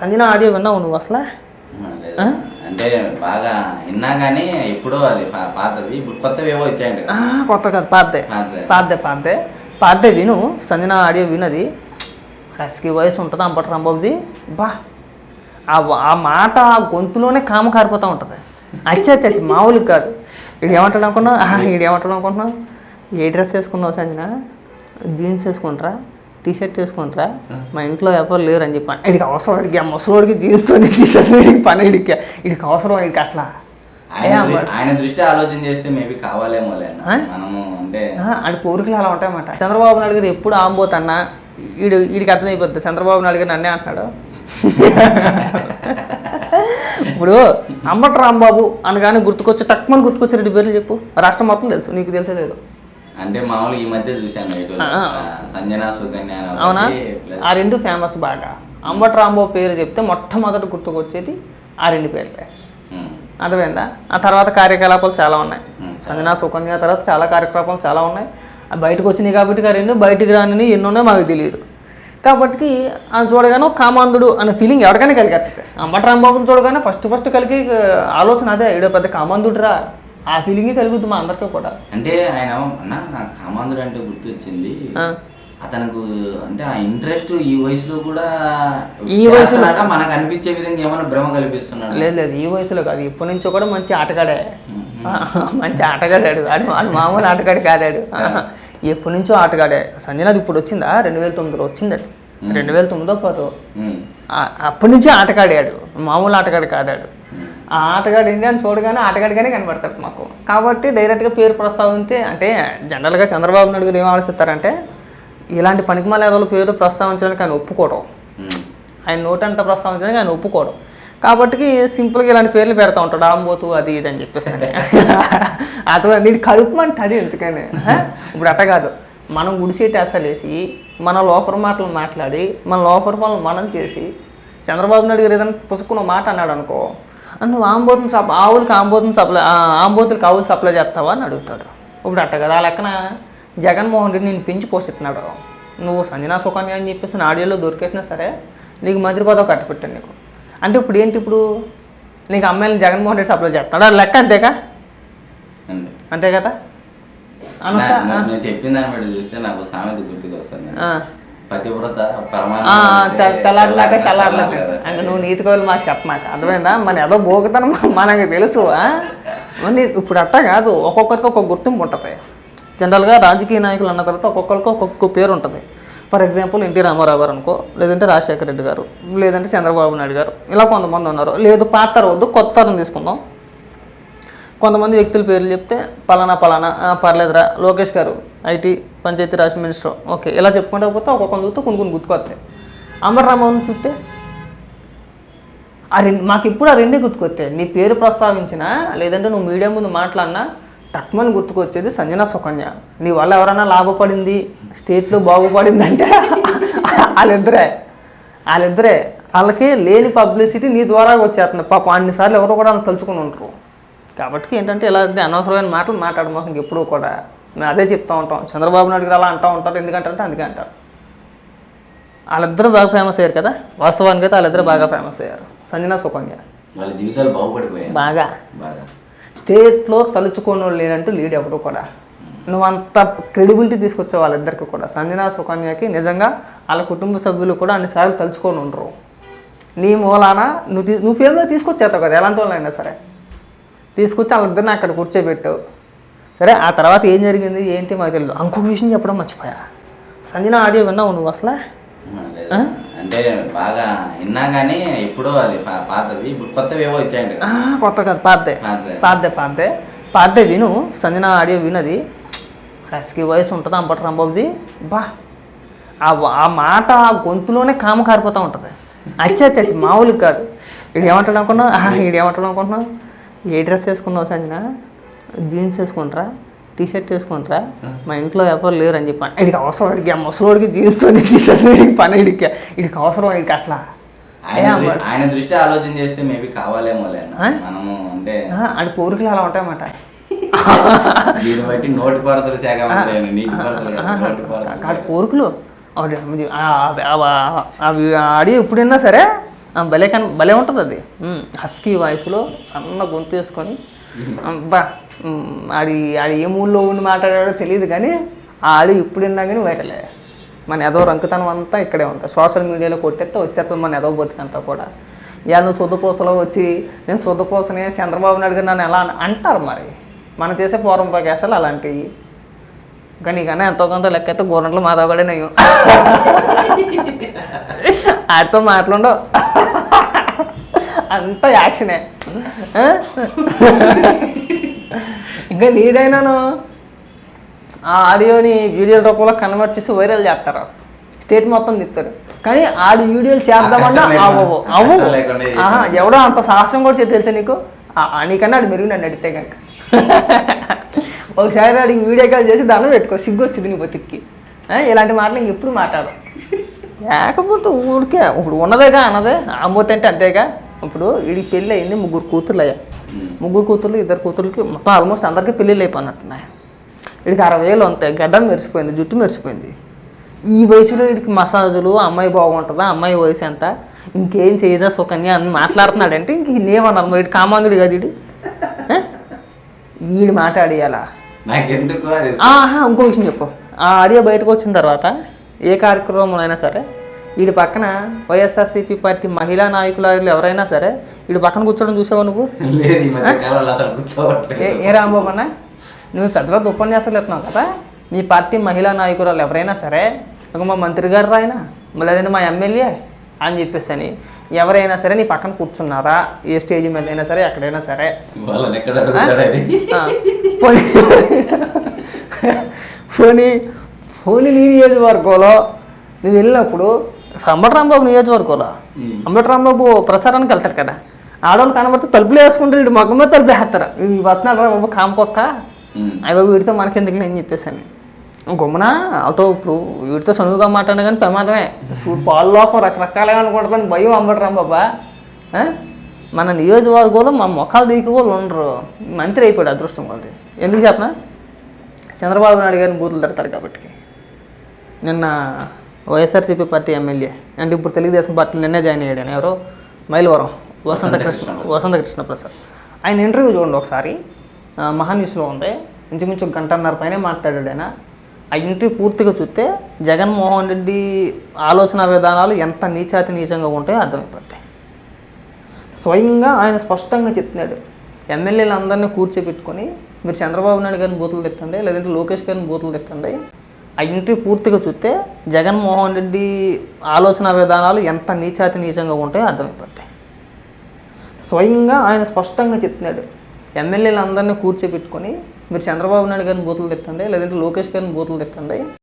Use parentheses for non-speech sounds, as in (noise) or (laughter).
Sanjana audio విన్నావు నువ్వు అసలు? అంటే బాగా విన్నా కానీ ఎప్పుడో అది పాతది. ఇప్పుడు కొత్తవి ఏవో కొత్త కాదు పాతదే. పాతదే. పాతదే పాతదే. విను. సంజన ఆడియో వినది రసికి వయసు ఉంటుంది అంబటి రాంబాబుది? బా. ఆ మాట ఆ గొంతులోనే కామ కారిపోతూ ఉంటుంది. అచ్చ అచ్చ మామూలుగా కాదు. ఈడు ఏమంటాడు అనుకున్నావు? ఈడు ఏమంటాడు అనుకుంటున్నావు? ఏ డ్రెస్ వేసుకున్నావు సంజన? జీన్స్ వేసుకుంటారా? టీ షర్ట్ వేసుకుంటారా మా ఇంట్లో ఎవరు లేరు అని చెప్పాను ఇడికి అవసరం ఇడికి ఆ ముసలోడికి జీన్స్తో టీ షర్ట్ ఇడికి పని ఇడికి. ఇడికి అవసరం ఇడికి అసలు. ఆయన దృష్టి ఆలోచన చేస్తే మేబీ కావాలేమో? మనము అంటే అని కోరికలు అలా ఉంటాయన్నమాట. చంద్రబాబు నాయుడు గారు ఎప్పుడు ఆంబోతన్నా ఈడు వీడికి అర్థమైపోద్ది చంద్రబాబు నాయుడు గారు నన్నే అంటున్నాడు. ఇప్పుడు అంబటి రాంబాబు అనగానే గుర్తుకొచ్చి తక్కువ గుర్తుకొచ్చి రెండు పేర్లు చెప్పు. రాష్ట్రం మొత్తం తెలుసు. నీకు తెలిసే లేదు అంటే మామూలు ఈ మధ్య చూశాను. సంజన సుకన్య అవునా? ఆ రెండు ఫేమస్ బాగా. అంబటి రాంబాబు పేరు చెప్తే మొట్టమొదటి గుర్తుకొచ్చేది ఆ రెండు పేర్లే. అర్థమైందా? ఆ తర్వాత కార్యకలాపాలు చాలా ఉన్నాయి. సంజనా సుకన్య తర్వాత చాలా కార్యక్రమాలు చాలా ఉన్నాయి. బయటకు వచ్చినాయి కాబట్టి ఆ రెండు బయటికి రాని ఎన్ని ఉన్నాయో మాకు తెలియదు. కాబట్టి ఆ చూడగానే ఒక కామాంధుడు అనే ఫీలింగ్ ఎవరికైనా కలిగేస్తుంది అంబటి రాంబాబుని చూడగానే ఫస్ట్ ఫస్ట్ కలిగి ఆలోచన అదే ఈడో పెద్ద కామాంధుడురా. ఆ ఫీలింగే కలుగుద్ది మా అందరికీ కూడా. అంటే ఆయన అన్న నాకు కామాంధుడు అంటే గుర్తొచ్చింది. ఆ. అతనికి అంటే ఆ ఇంట్రెస్ట్ ఈ వయసులో కూడా ఈ వయసులో-? మనకు అనిపించే విధంగా ఏమైనా భ్రమ కల్పిస్తున్నాడు? లేదు లేదు ఈ వయసులో కాదు. ఎప్పటి నుంచో కూడా మంచి ఆటగాడే. మంచి ఆటగాడాడు. ఆడు ఆడు మామూలు ఆటగాడు కాదాడు. ఎప్పటి నుంచో ఆటగాడే. సంజనాది ఇప్పుడు వచ్చిందా? రెండు వేల తొమ్మిదిలో వచ్చింది అది. రెండు వేల తొమ్మిదో పదో అప్పటి నుంచే ఆటగాడాడు. మామూలు ఆటగాడు కాదాడు. ఆ ఆటగాడు ఏంటి అని చూడగానే ఆటగాడిగానే కనబడతాడు మాకు. కాబట్టి డైరెక్ట్గా పేరు ప్రస్తావించి అంటే జనరల్గా చంద్రబాబు నాయుడు గారు ఏం ఆలోచిస్తారంటే ఇలాంటి పనికిమాల ఏదో పేరు ప్రస్తావించడానికి ఆయన ఒప్పుకోవడం ఆయన నోటంట ప్రస్తావించడానికి ఆయన ఒప్పుకోవడం కాబట్టి సింపుల్గా ఇలాంటి పేర్లు పెడతా ఉంటాడు ఆంబోతు అది ఇది అని చెప్పేసి. (laughs) అతను నీకు కలుపుమంటే అది ఎందుకని? ఇప్పుడు అట్ట కాదు. మనం గుడిసేటి అసలేసి మన లోపల మాటలు మాట్లాడి మన లోపల పనులు మనం చేసి చంద్రబాబు నాయుడు గారు ఏదైనా పుసుకున్న మాట అన్నాడు అనుకో "ఆ, నువ్వు ఆంబోతుని సప్ ఆవులకి ఆంబోతుని సప్లై ఆంబోతులకి ఆవులు సప్లై చేస్తావా? అని అడుగుతాడు. ఇప్పుడు అట్ట కదా ఆ లెక్కన జగన్మోహన్ రెడ్డి నేను పెంచి పోషిస్తున్నాడు నువ్వు సంజనా సుకన్య అని చెప్పేసి నా ఆడియోలో దొరికేసినా సరే నీకు మంత్రి పదవి కట్టపెట్టాను నీకు. అంటే ఇప్పుడు ఏంటి ఇప్పుడు? నీకు అమ్మాయిని జగన్మోహన్ రెడ్డి సప్లై చేస్తాడు? లెక్క అంతేగా? అంతే. కదా? చెప్పిన దాన్ని బట్టి చూస్తే నాకు సామెత గుర్తుకు వస్తుంది. పతివ్రత తెల్లారిలాగా. అంటే నువ్వు నీతి కవులు మాకు చెప్పమాక అర్థమైందా? మన ఏదో బోగుతనం (laughs) మనకు తెలుసు ఇప్పుడు అట్ట కాదు. ఒక్కొక్కరికి ఒక్కొక్క గుర్తింపు ఉంటుంది. జనరల్గా రాజకీయ నాయకులు అన్న తర్వాత ఒక్కొక్కరికి ఒక్కొక్క పేరు ఉంటుంది. ఫర్ ఎగ్జాంపుల్ ఎన్టీ రామారావు గారు అనుకో లేదంటే రాజశేఖర రెడ్డి గారు లేదంటే చంద్రబాబు నాయుడు గారు ఇలా కొంతమంది ఉన్నారు. లేదు పాత వద్దు కొత్త తరం తీసుకుందాం. కొంతమంది వ్యక్తుల పేర్లు చెప్తే పలానా పలానా పర్లేదురా లోకేష్ గారు ఐటీ పంచాయతీరాజ్ మినిస్టర్. ఓకే ఇలా చెప్పుకుంటా పోతే ఒక్కొక్కరు చూస్తే కొన్ని కొన్ని గుర్తుకొస్తాయి. అంబర్ రామోహన్ చూస్తే ఆ రెండు మాకు ఇప్పుడు ఆ రెండే గుర్తుకొస్తాయి. నీ పేరు ప్రస్తావించినా లేదంటే నువ్వు మీడియా ముందు మాట్లాడినా తక్కువని గుర్తుకొచ్చేది సంజన సుకన్య. నీ వల్ల ఎవరైనా లాభపడింది స్టేట్లో బాగుపడింది అంటే వాళ్ళిద్దరే. వాళ్ళిద్దరే. వాళ్ళకి లేని పబ్లిసిటీ నీ ద్వారా వచ్చేస్తుంది. పాప అన్నిసార్లు ఎవరు కూడా వాళ్ళు తలుచుకుని ఉంటారు. కాబట్టి ఏంటంటే ఇలాంటి అనవసరమైన మాటలు మాట్లాడమాక ఎప్పుడూ కూడా. మేము అదే చెప్తా ఉంటాం. చంద్రబాబు నాయుడు గారు అలా అంటూ ఉంటారు. ఎందుకంటే అందుకే అంటారు వాళ్ళిద్దరూ బాగా ఫేమస్ అయ్యారు కదా? వాస్తవానికి అయితే వాళ్ళిద్దరూ బాగా ఫేమస్ అయ్యారు. సంజన సుకన్య వాళ్ళ జీవితాలు బాగుపడిపోయాయి. బాగా. బాగా. స్టేట్లో తలుచుకోని వాళ్ళు లేనంటూ లీడ్ ఎవడు కూడా. నువ్వు అంత క్రెడిబిలిటీ తీసుకొచ్చావు వాళ్ళిద్దరికి కూడా. సంజన సుకన్యకి నిజంగా వాళ్ళ కుటుంబ సభ్యులు కూడా అన్నిసార్లు తలుచుకొని ఉండరు. నీ మూలాన నువ్వు నువ్వు ఫేమ్లో తీసుకొచ్చేస్తావు కదా ఎలాంటి వాళ్ళైనా సరే. తీసుకొచ్చి వాళ్ళిద్దరిని అక్కడ కూర్చోబెట్టావు సరే ఆ తర్వాత ఏం జరిగింది? ఏంటి మాకు తెలియదు ఇంకొక విషయం చెప్పడం మర్చిపోయా. సంజన ఆడియో విన్నావు నువ్వు అసలు. అంటే బాగా విన్నా కానీ ఎప్పుడో అది పాతది. ఇప్పుడు కొత్తవి ఏవో వచ్చాయంట ఆ, కొత్త కాదు పాతదే. పాతదే. పాతదే పాతదే. విను. సంజన ఆడియో వినది రసికి వయసు ఉంటుంది? అంబటి రాంబాబుది. బా. ఆ మాట ఆ గొంతులోనే కామ కారిపోతూ ఉంటుంది. అచ్చ అచ్చ మామూలుగా కాదు. ఈడు ఏమంటాడు అనుకున్నావు? ఈడు ఏమంటాడు అనుకుంటున్నావు? ఏ డ్రెస్ వేసుకున్నావు సంజన? జీన్స్ వేసుకుంటారా? టీ షర్ట్ వేసుకుంటారా మా ఇంట్లో ఎవరు లేరు అని చెప్పాను. ఇడికి అవసరం ఇడికి ఆ ముసలోడికి జీన్స్తో టీ షర్ట్ ఇడికి పని ఇడికి ఇడికి అవసరం ఇడికి అసలు. ఆయన దృష్టి ఆలోచన చేస్తే మేబీ కావాలేమో? మనము అంటే కోరికలు అలా ఉంటాయన్నమాట. దీన్ని బట్టి నోటి పరతల శాఖ నీటి కోరికలు అవి ఆడి ఎప్పుడైనా సరే ఆ, భలే కన్ భలే ఉంటుంది అది హస్కీ వాయిస్లో సన్న గొంతు వేసుకొని ఉమ్, ఆడి ఆడి ఏ మూల్లో ఉండి మాట్లాడాడో తెలియదు కానీ ఆ ఆడి ఇప్పుడు కానీ వైరలే మన ఏదో రంకుతనం అంతా ఇక్కడే ఉంటుంది సోషల్ మీడియాలో కొట్టేస్తే వచ్చేస్తుంది మన ఏదో బతికంతా కూడా. ఇక నువ్వు శుద్ధపూసలో వచ్చి నేను శుద్ధపూసనే చంద్రబాబు నాయుడు గారు నన్ను ఎలా అని అంటారు మరి? మనం చేసే పూర్వం కేసాలు అలాంటివి. కానీ కానీ ఎంతో కొంత లెక్క అయితే గోరంట్లు మాధవ్ కూడా నయ్యం ఆడితో మాట్లాడవు అంతా యాక్షనే. ఇంకా నీదైనాను? ఆ ఆడియోని వీడియో రూపంలో కన్వర్ట్ చేసి వైరల్ చేస్తారు. స్టేట్ మొత్తం తిస్తారు కానీ ఆడి వీడియోలు చేద్దామన్నా అవ్వవు. అవ్వు ఎవడో అంత సాహసం కూడా తెలుసా నీకు? నీకన్నా ఆడు మెరుగు నన్ను అడిగితే కనుక (laughs) ఒకసారి ఆడికి వీడియో కాల్ చేసి దండం పెట్టుకో. సిగ్గు వచ్చింది నీ బతికి ఇలాంటి మాటలు ఇంక ఎప్పుడు మాట్లాడు లేకపోతే ఊరికే ఇప్పుడు ఉన్నదేగా అన్నదే. అమ్మోతే అంటే అంతేగా. ఇప్పుడు వీడికి పెళ్ళి అయింది ముగ్గురు కూతుర్లు అయ్యా. ముగ్గురు కూతుర్లు ఇద్దరు కూతుర్లకి మొత్తం ఆల్మోస్ట్ అందరికీ పెళ్ళిళ్ళు అయిపోయినట్టున్నాయి. వీడికి అరవై వేలు ఉంటాయి గడ్డం మెరిసిపోయింది జుట్టు మెరిసిపోయింది. ఈ వయసులో వీడికి మసాజులు అమ్మాయి బాగుంటుందా అమ్మాయి వయసు ఎంత? ఇంకేం చేయదా సుకన్య అని మాట్లాడుతున్నాడంటే ఇంక నేమన్నారు వీడు కామాంగుడు కాదు వీడు? వీడు మాట్లాడియాలా ఇంకో విషయం చెప్పు. ఆ ఆడియో బయటకు వచ్చిన తర్వాత ఏ కార్యక్రమం అయినా సరే వీడి పక్కన వైఎస్ఆర్సీపీ పార్టీ మహిళా నాయకులు ఎవరైనా సరే వీడి పక్కన కూర్చోవడం చూసావా నువ్వు? ఏ రాంబాబు అన్న? నువ్వు పెద్ద పెద్ద ఉపన్యాసాలు ఇస్తున్నావు కదా. మీ పార్టీ మహిళా నాయకురాలు ఎవరైనా సరే ఒక మా మంత్రి గారు రాయన లేదంటే మా ఎమ్మెల్యే అని చెప్పేసి అని ఎవరైనా సరే నీ పక్కన కూర్చున్నారా? ఏ స్టేజ్ మీద అయినా సరే ఎక్కడైనా సరే. పోనీ. పోనీ పోనీ నీ నియోజకవర్గంలో నువ్వు వెళ్ళినప్పుడు అంబటి రాంబాబు నియోజకవర్గంలో. అంబటి రాంబాబు ప్రచారానికి వెళ్తాడు కదా. ఆడవాళ్ళు కనబడితే తలుపులు వేసుకుంటారు ఇటు మొక్క మీద తలుపులు వేస్తారు. ఇవి వస్తున్నాడు రా బాబు కాంపొక్క. అయ్య బాబు వీడితో మనకెందుకు అని చెప్పేసాను గమ్మున అతో ఇప్పుడు వీడితో సనువుగా మాట్లాడినా కానీ ప్రమాదమే. పాలు లోపం రకరకాలుగా అనుకుంటుంది భయం అంబటి రాంబాబా. ఆ? మన నియోజకవర్గంలో మా మొక్కలు దిగి వాళ్ళు ఉండరు. మంత్రి అయిపోయాడు అదృష్టం వాళ్ళది. ఎందుకు చెప్పనా? చంద్రబాబు నాయుడు గారిని బూతులు తిడతాడు కాబట్టి. నిన్న వైఎస్ఆర్సీపీ పార్టీ ఎమ్మెల్యే. అంటే ఇప్పుడు తెలుగుదేశం పార్టీలో నిన్నే జాయిన్ అయ్యాడు ఎవరు? మైలవరం. వసంత కృష్ణ. వసంత కృష్ణ ప్రసాద్. ఆయన ఇంటర్వ్యూ చూడండి ఒకసారి. ఆ, మహా న్యూస్లో ఉంది. ఇంచుమించు ఒక గంటన్నర పైనే మాట్లాడాడు ఆయన. ఆ ఇంటర్వ్యూ పూర్తిగా చూస్తే జగన్మోహన్ రెడ్డి ఆలోచన విధానాలు ఎంత నీచాతి నీచంగా ఉంటాయో అర్థమైపోతాయి. స్వయంగా ఆయన స్పష్టంగా చెప్తున్నాడు. ఎమ్మెల్యేలు అందరినీ కూర్చోబెట్టుకొని మీరు చంద్రబాబు నాయుడు గారిని బూతులు తిట్టండి లేదంటే లోకేష్ గారిని బూతులు తిట్టండి ఆ పూర్తిగా చూస్తే జగన్మోహన్ రెడ్డి ఆలోచన విధానాలు ఎంత నీచాతి నీచంగా ఉంటాయో అర్థమైపోతాయి. స్వయంగా ఆయన స్పష్టంగా చెప్తున్నాడు. ఎమ్మెల్యేలు అందరినీ కూర్చోబెట్టుకొని మీరు చంద్రబాబు నాయుడు గారిని బూతులు తిట్టండి లేదంటే లోకేష్ గారిని బూతులు తిట్టండి.